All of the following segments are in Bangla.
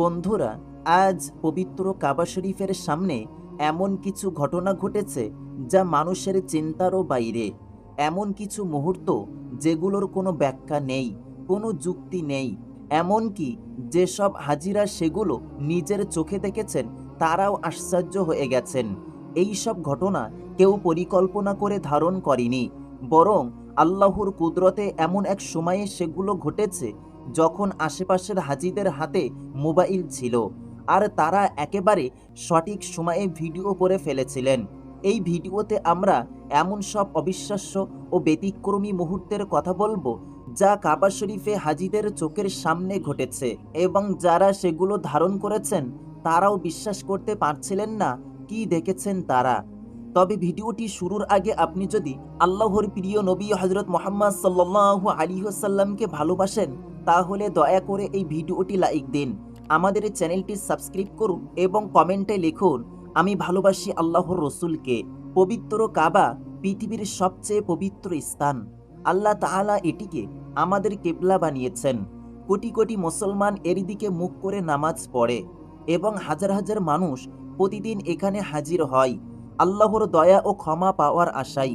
বন্ধুরা, আজ পবিত্র কাবা শরীফের সামনে এমন কিছু ঘটনা ঘটেছে যা মানুষের চিন্তারও বাইরে। এমন কিছু মুহূর্ত যেগুলোর কোনো ব্যাখ্যা নেই, কোনো যুক্তি নেই। এমনকি যেসব হাজিরা সেগুলো নিজের চোখে দেখেছেন, তারাও আশ্চর্য হয়ে গেছেন। এই সব ঘটনা কেউ পরিকল্পনা করে ধারণ করেনি, বরং আল্লাহর কুদরতে এমন এক সময়ে সেগুলো ঘটেছে যখন আশেপাশের হাজিদের হাতে মোবাইল ছিল আর তারা একেবারে সঠিক সময়ে ভিডিও করে ফেলেছিলেন। এই ভিডিওতে আমরা এমন সব অবিশ্বাস্য ও ব্যতিক্রমী মুহূর্তের কথা বলব যা কাবা শরীফে হাজিদের চোখের সামনে ঘটেছে এবং যারা সেগুলো ধারণ করেছেন, তারাও বিশ্বাস করতে পারছিলেন না কি দেখেছেন তারা। তবে ভিডিওটি শুরুর আগে আপনি যদি আল্লাহর প্রিয় নবী হজরত মোহাম্মদ সাল্লাহ আলিহাসাল্লামকে ভালোবাসেন তাহলে দয়া করে এই ভিডিওটি লাইক দিন। আমাদের চ্যানেলটি সাবস্ক্রাইব করুন এবং কমেন্টে লিখুন, আমি ভালোবাসি আল্লাহর রসুলকে। পবিত্র কাবা পৃথিবীর সবচেয়ে পবিত্র স্থান। আল্লাহ তাআলা এটিকে আমাদের কেবলা বানিয়েছেন। কোটি কোটি মুসলমান এর দিকে মুখ করে নামাজ পড়ে এবং হাজার হাজার মানুষ প্রতিদিন এখানে হাজির হয়। আল্লাহর দয়া ও ক্ষমা পাওয়ার আশায়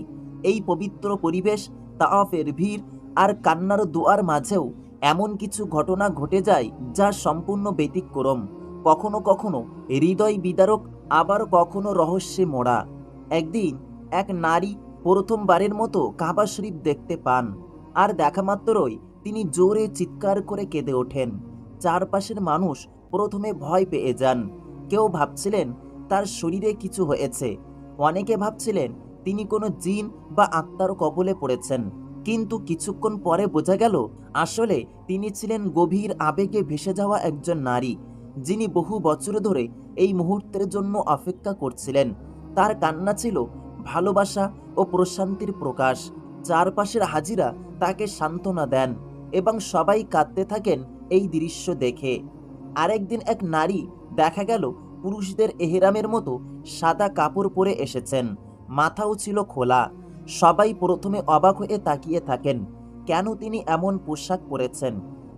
এই পবিত্র পরিবেশ তাফের ভিড় আর কান্নার দোয়ার মাঝেও এমন কিছু ঘটনা ঘটে যায় যা সম্পূর্ণ ব্যতিক্রম। কখনো কখনো হৃদয় বিদারক, আবার কখনো রহস্যে মোড়া। একদিন এক নারী প্রথমবারের মতো কাবা শরীফ দেখতে পান। আর দেখা মাত্রই তিনি জোরে চিৎকার করে কেঁদে ওঠেন। চারপাশের মানুষ প্রথমে ভয় পেয়ে যান। কেউ ভাবছিলেন, তার শরীরে কিছু হয়েছে। অনেকে ভাবছিলেন, তিনি কোনো জিন বা আত্মার কবলে পড়েছেন। কিন্তু কিছুক্ষণ পরে বোঝা গেল আসলে তিনি ছিলেন গভীর আবেগে ভেসে যাওয়া একজন নারী, যিনি বহু বছর ধরে এই মুহূর্তের জন্য অপেক্ষা করছিলেন। তার কান্না ছিল ভালোবাসা ও প্রশান্তির প্রকাশ। চারপাশের হাজিরা তাকে সান্ত্বনা দেন এবং সবাই কাঁদতে থাকেন এই দৃশ্য দেখে। আরেকদিন এক নারী দেখা গেল পুরুষদের এহেরামের মতো সাদা কাপড় পরে এসেছেন, মাথাও ছিল খোলা। সবাই প্রথমে অবাক হয়ে তাকিয়ে থাকেন। কেন তিনি এমন পোশাক পরেছেন?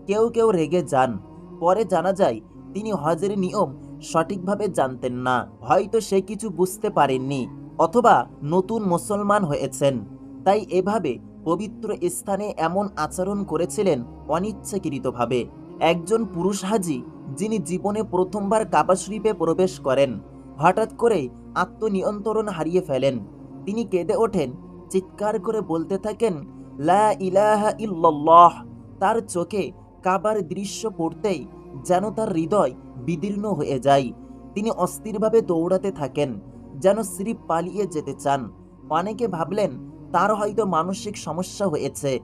কেউ কেউ রেগে যান। পরে জানা যায়, তিনি হজের নিয়ম সঠিকভাবে জানতেন না। হয়তো সে কিছু বুঝতে পারেননি অথবা নতুন মুসলমান হয়েছেন। তাই এভাবে পবিত্র স্থানে এমন আচরণ করেছিলেন অনিচ্ছাকৃতভাবে। একজন পুরুষ হাজি, যিনি জীবনে প্রথমবার কাবা শরীফে প্রবেশ করেন, হঠাৎ করে আত্মনিয়ন্ত্রণ হারিয়ে ফেলেন। তিনি কেঁদে ওঠেন, চিৎকার করে বলতে থাকেন লা ইলাহা ইল্লাল্লাহ। তার চোখে কাবার দৃশ্য পড়তেই যেন তার হৃদয় বিদীর্ণ হয়ে যায়। তিনি অস্থিরভাবে দৌড়াতে থাকেন, যেন শ্রী পালিয়ে যেতে চান। অনেকে ভাবলেন, তার হয়তো মানসিক সমস্যা হয়েছে।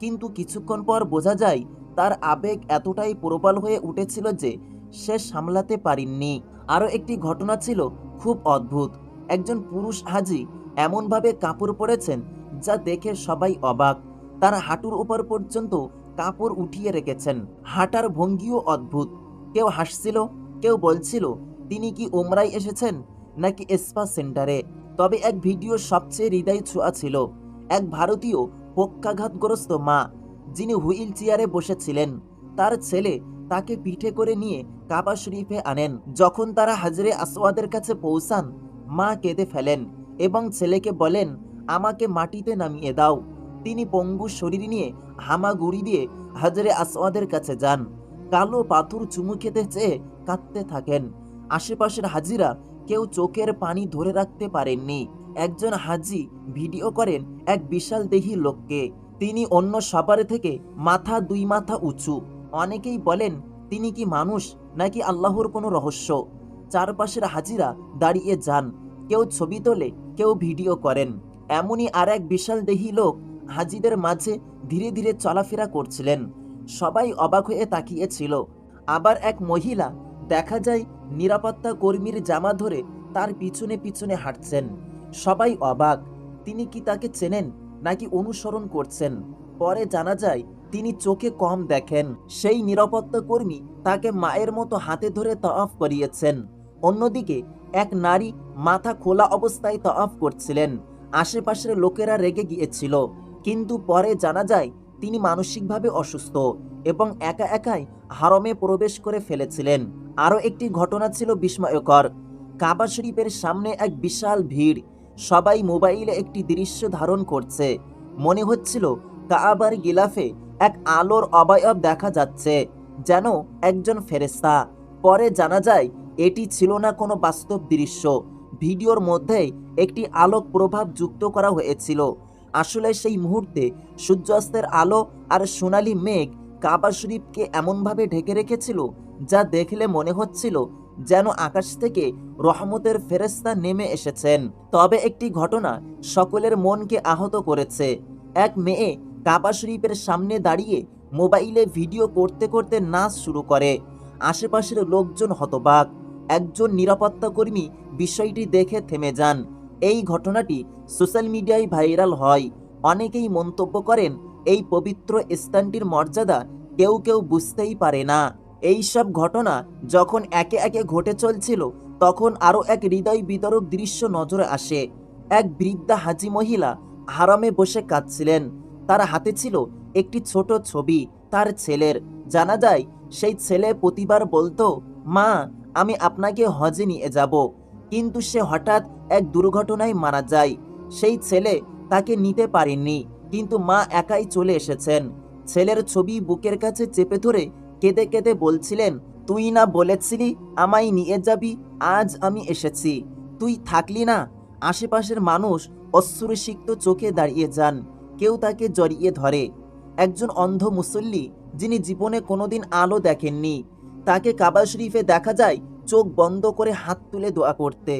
কিন্তু কিছুক্ষণ পর বোঝা যায়, তার আবেগ এতটাই প্রবল হয়ে উঠেছিল যে সে সামলাতে পারেননি। আরও একটি ঘটনা ছিল খুব অদ্ভুত। একজন পুরুষ হাজি এমনভাবে কাপড় পরেছেন যা দেখে সবাই অবাক। তার হাঁটুর উপর পর্যন্ত কাপড় উঠিয়ে রেখেছেন। হাঁটার ভঙ্গিও অদ্ভুত। কেউ হাসছিল, কেউ বলছিল, তিনি কি ওমরাই এসেছেন নাকি এসপা সেন্টারে? তবে এক ভিডিও সবচেয়ে হৃদয় ছোঁয়া ছিল। এক ভারতীয় পক্ষাঘাতগ্রস্ত মা, যিনি হুইল চেয়ারে বসেছিলেন, তার ছেলে তাকে পিঠে করে নিয়ে কাবা শরীফে আনেন। যখন তারা হাজরে আসওয়াদের কাছে পৌঁছান, মা কেঁদে ফেলেন এবং ছেলেকে বলেন আমাকে মাটিতে নামিয়ে দাও। তিনি পঙ্গু শরীর নিয়ে হামাগুড়ি দিয়ে হাজরে আসওয়াদের কাছে যান। কালো পাথর চুমু খেতে চেয়ে কাঁদতে থাকেন। আশেপাশের হাজিরা কেউ চোখের পানি ধরে রাখতে পারেননি। একজন হাজি ভিডিও করেন এক বিশাল দেহী লোককে। তিনি অন্য সবার থেকে মাথা দুই মাথা উঁচু। অনেকেই বলেন, তিনি কি মানুষ নাকি আল্লাহর কোনো রহস্য? চারপাশের হাজিরা দাঁড়িয়ে যান। কেউ ছবি তোলে, কেউ ভিডিও করেন। এমনই আর এক বিশাল দেহী লোক হাজিদের মাঝে ধীরে ধীরে চলাফেরা করছিলেন। সবাই অবাক হয়ে তাকিয়েছিল। আবার এক মহিলা, দেখা যায় নিরাপত্তা কর্মীর জামা ধরে তার পিছনে পিছনে হাঁটছেন। সবাই অবাক, তিনি কি তাকে চেনেন নাকি অনুসরণ করছেন? পরে জানা যায়, তিনি চোখে কম দেখেন। সেই নিরাপত্তা কর্মী তাকে মায়ের মতো হাতে ধরে তফ করিয়েছেন। অন্যদিকে, এক নারী মাথা খোলা অবস্থায় তফ করছিলেন। আশেপাশের লোকেরা রেগে গিয়েছিল। কিন্তু পরে জানা যায়, তিনি মানসিকভাবে অসুস্থ এবং একা একাই হারমে প্রবেশ করে ফেলেছিলেন। আরও একটি ঘটনা ছিল বিস্ময়কর। কাবা শরীফের সামনে এক বিশাল ভিড়। সবাই মোবাইলে একটি দৃশ্য ধারণ করছে। মনে হচ্ছিল কাবার গিলাফে এক আলোর অবয়ব দেখা যাচ্ছে, যেন একজন ফেরেস্তা পরে জানা যায়, এটি ছিল না কোনো বাস্তব দৃশ্য। ভিডিওর মধ্যেই একটি আলোক প্রভাব যুক্ত করা হয়েছিল। আসলে সেই মুহূর্তে সূর্যাস্তের আলো আর সোনালি মেঘ কাবা শরীফকে এমনভাবে ঢেকে রেখেছিল, যা দেখলে মনে হচ্ছিল যেন আকাশ থেকে রহমতের ফেরেস্তা নেমে এসেছেন। তবে একটি ঘটনা সকলের মনকে আহত করেছে। এক মেয়ে কাবা শরীফের সামনে দাঁড়িয়ে মোবাইলে ভিডিও করতে করতে নাচ শুরু করে। আশেপাশের লোকজন হতবাক। একজন নিরাপত্তা কর্মী বিষয়টি দেখে থেমে যান। এই ঘটনাটি সোশ্যাল মিডিয়ায় ভাইরাল হয়। অনেকেই মন্তব্য করেন, এই পবিত্র স্থানটির মর্যাদা কেউ কেউ বুঝতেই পারে না। এই সব ঘটনা যখন একে একে ঘটে চলছিল, তখন আরও এক হৃদয় বিতরক দৃশ্য নজরে আসে। এক বৃদ্ধা হাজি মহিলা হারামে বসে কাঁদছিলেন। তার হাতে ছিল একটি ছোট ছবি, তার ছেলের। জানা যায়, সেই ছেলে প্রতিবার বলতো, মা আমি আপনাকে হজে নিয়ে যাব। কিন্তু সে হঠাৎ এক দুর্ঘটনায় মারা যায়। সেই ছেলে তাকে নিতে পারেননি, কিন্তু মা একাই চলে এসেছেন। ছেলের ছবি বুকের কাছে চেপে ধরে কেঁদে কেঁদে বলছিলেন, তুই না বলেছিলি আমায় নিয়ে যাবি? আজ আমি এসেছি। তুই থাকলি না? আশেপাশের মানুষ অশ্রুসিক্ত চোখে দাঁড়িয়ে যান, কেউ তাকে জড়িয়ে ধরে। একজন অন্ধ মুসল্লি যিনি জীবনে কোনোদিন আলো দেখেননি তাকে কাবা শরীফে দেখা যায় চোখ বন্ধ করে হাত তুলে দোয়া করতে।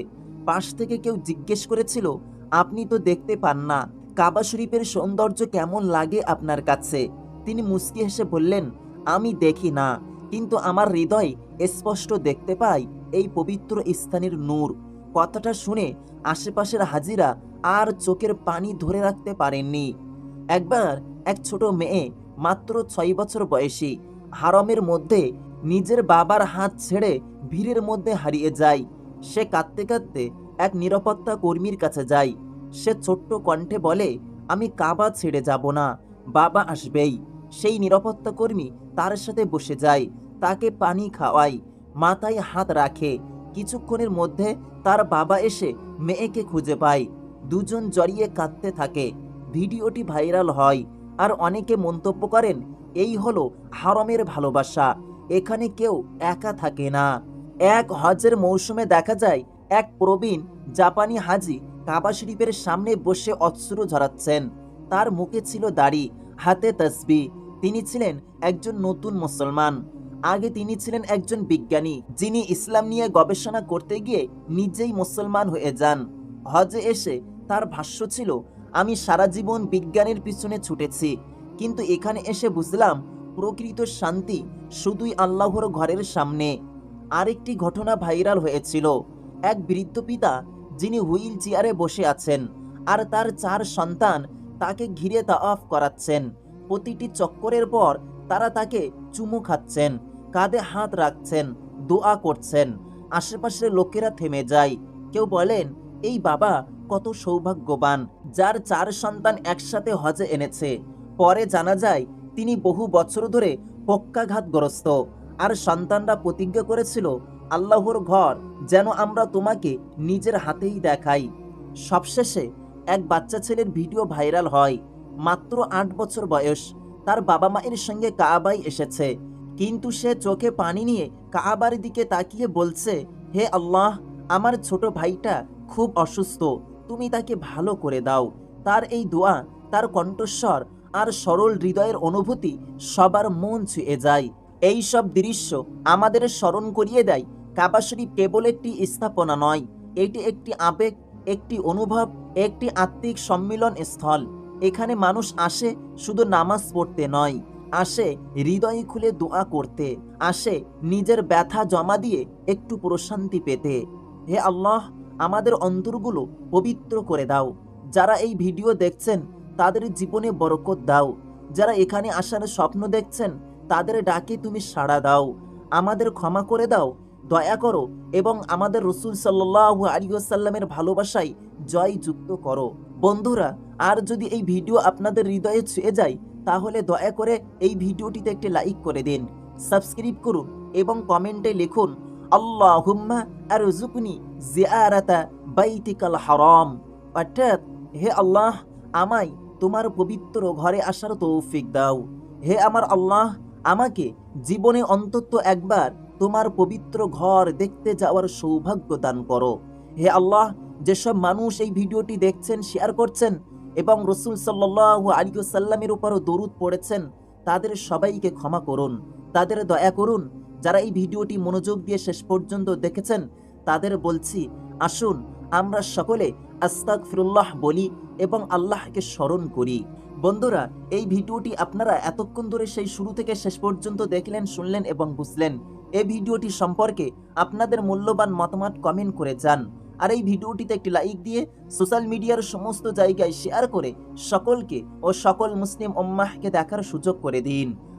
পাশ থেকে কেউ জিজ্ঞেস করেছিল, আপনি তো দেখতে পান না, কাবা শরীফের সৌন্দর্য কেমন লাগে আপনার কাছে? তিনি মুস্কি হেসে বললেন, আমি দেখি না, কিন্তু আমার হৃদয় স্পষ্ট দেখতে পাই এই পবিত্র স্থানের নূর। কথাটা শুনে আশেপাশের হাজিরা আর চোখের পানি ধরে রাখতে পারেননি। একবার এক ছোট মেয়ে মাত্র ছয় বছর বয়সী, হারমের মধ্যে নিজের বাবার হাত ছেড়ে ভিড়ের মধ্যে হারিয়ে যায়। সে কাঁদতে কাঁদতে এক নিরাপত্তা কর্মীর কাছে যায়। সে ছোট্ট কণ্ঠে বলে, আমি কাবা ছেড়ে যাব না, বাবা আসবেই। সেই নিরাপত্তা কর্মী তার সাথে বসে যায়, তাকে পানি খাওয়ায়, মাথায় হাত রাখে। কিছুক্ষণের মধ্যে তার বাবা এসে মেয়েকে খুঁজে পায়। দুজন জড়িয়ে কাঁদতে থাকে। ভিডিওটি ভাইরাল হয়। আর অনেকে মন্তব্য করেন, এই হলো হারমের ভালোবাসা। এখানে কেউ একা থাকে না। এক হজের মৌসুমে দেখা যায়, এক প্রবীণ জাপানি হাজি কাবা শরীফের সামনে বসে অশ্রু ঝরাচ্ছেন। তার মুখে ছিল দাড়ি, হাতে তসবি। তিনি ছিলেন একজন নতুন মুসলমান। আগে তিনি ছিলেন একজন বিজ্ঞানী, যিনি ইসলাম নিয়ে গবেষণা করতে গিয়ে নিজেই মুসলমান হয়ে যান। হজে এসে তার ভাষ্য ছিল, আমি সারা জীবন বিজ্ঞানের পিছনে ছুটেছি। কিন্তু এখানে এসে বুঝলাম প্রকৃত শান্তি শুধুই আল্লাহর ঘরের সামনে। আরেকটি ঘটনা ভাইরাল হয়েছিল। এক বৃদ্ধ পিতা যিনি হুইল চেয়ারে বসে আছেন আর তার চার সন্তান তাকে ঘিরে তা অফ করাচ্ছেন। প্রতিটি চক্করের পর তারা তাকে চুমু খাচ্ছেন, কাঁধে হাত রাখছেন, দোয়া করছেন। আশেপাশের লোকেরা থেমে যায়। কেউ বলেন, এই বাবা কত সৌভাগ্যবান, যার চার সন্তান একসাথে হজে এনেছে। পরে জানা যায় তিনি বহু বছর ধরে পক্ষাঘাতগ্রস্ত। আর সন্তানরা প্রতিজ্ঞা করেছিল, আল্লাহর ঘর যেন আমরা তোমাকে নিজের হাতেই দেখাই। সবশেষে এক বাচ্চা ছেলের ভিডিও ভাইরাল হয়, মাত্র আট বছর বয়স। তার বাবা মায়ের সঙ্গে কাবাই এসেছে, কিন্তু সে চোখে পানি নিয়ে কাবার দিকে তাকিয়ে বলছে, হে আল্লাহ, আমার ছোট ভাইটা খুব অসুস্থ, তুমি তাকে ভালো করে দাও। তার এই দোয়া তার কণ্ঠস্বর আর সরল হৃদয়ের অনুভূতি সবার মন ছুঁয়ে যায়। এই সব দৃশ্য আমাদের স্মরণ করিয়ে দেয়। কাবা শরীফ কেবল একটি স্থাপনা নয়, এটি একটি আবেগ, একটি অনুভব, একটি আত্মিক সম্মিলন স্থল। এখানে মানুষ আসে শুধু নামাজ পড়তে নয়, আসে হৃদয় খুলে দোয়া করতে, আসে নিজের ব্যথা জমা দিয়ে একটু প্রশান্তি পেতে। হে আল্লাহ, আমাদের অন্তরগুলো পবিত্র করে দাও। যারা এই ভিডিও দেখছেন তাদের জীবনে বরকত দাও। যারা এখানে আসার স্বপ্ন দেখছেন, তাদের ডাকে তুমি সাড়া দাও। আমাদের ক্ষমা করে দাও, দয়া করো এবং আমাদের রসুল সাল্লাহ আলিয়াল্লামের ভালোবাসায় জয় যুক্ত করো। বন্ধুরা, আর যদি এই ভিডিও আপনাদের হৃদয়ে ছুঁয়ে যায়, তাহলে দয়া করে এই ভিডিওটিতে একটি লাইক করে দিন, সাবস্ক্রাইব করুন এবং কমেন্টে লিখুন আল্লাহ হুম্মা আল্লাহুম্মা আরজুকনি জিয়ারাতা বাইতিকাল হারাম। অর্থাৎ, হে আল্লাহ, আমায় তোমার পবিত্র ঘরে আসার তৌফিক দাও। হে আমার আল্লাহ, আমাকে জীবনে অন্তত একবার তোমার পবিত্র ঘর দেখতে যাওয়ার সৌভাগ্য দান করো। হে আল্লাহ, যেসব মানুষ এই ভিডিওটি দেখছেন শেয়ার করছেন এবং রসুল সাল্লাহ আলিয়াল্লামের উপরও দরুদ পড়েছেন, তাদের সবাইকে ক্ষমা করুন। তাদের দয়া করুন। যারা এই ভিডিওটি মনোযোগ দিয়ে শেষ পর্যন্ত দেখেছেন, তাদের বলছি, আসুন, আমরা সকলে আস্তাক ফিরুল্লাহ বলি এবং আল্লাহকে স্মরণ করি। বন্ধুরা, এই ভিডিওটি আপনারা এতক্ষণ ধরে সেই শুরু থেকে শেষ পর্যন্ত দেখলেন, শুনলেন এবং বুঝলেন। এই ভিডিওটি সম্পর্কে আপনাদের মূল্যবান মতামত কমেন্ট করে যান। আর এই ভিডিওটিতে একটি লাইক দিয়ে সোশ্যাল মিডিয়ার সমস্ত জায়গায় শেয়ার করে সকলকে ও সকল মুসলিম উম্মাহকে দেখার সুযোগ করে দিন।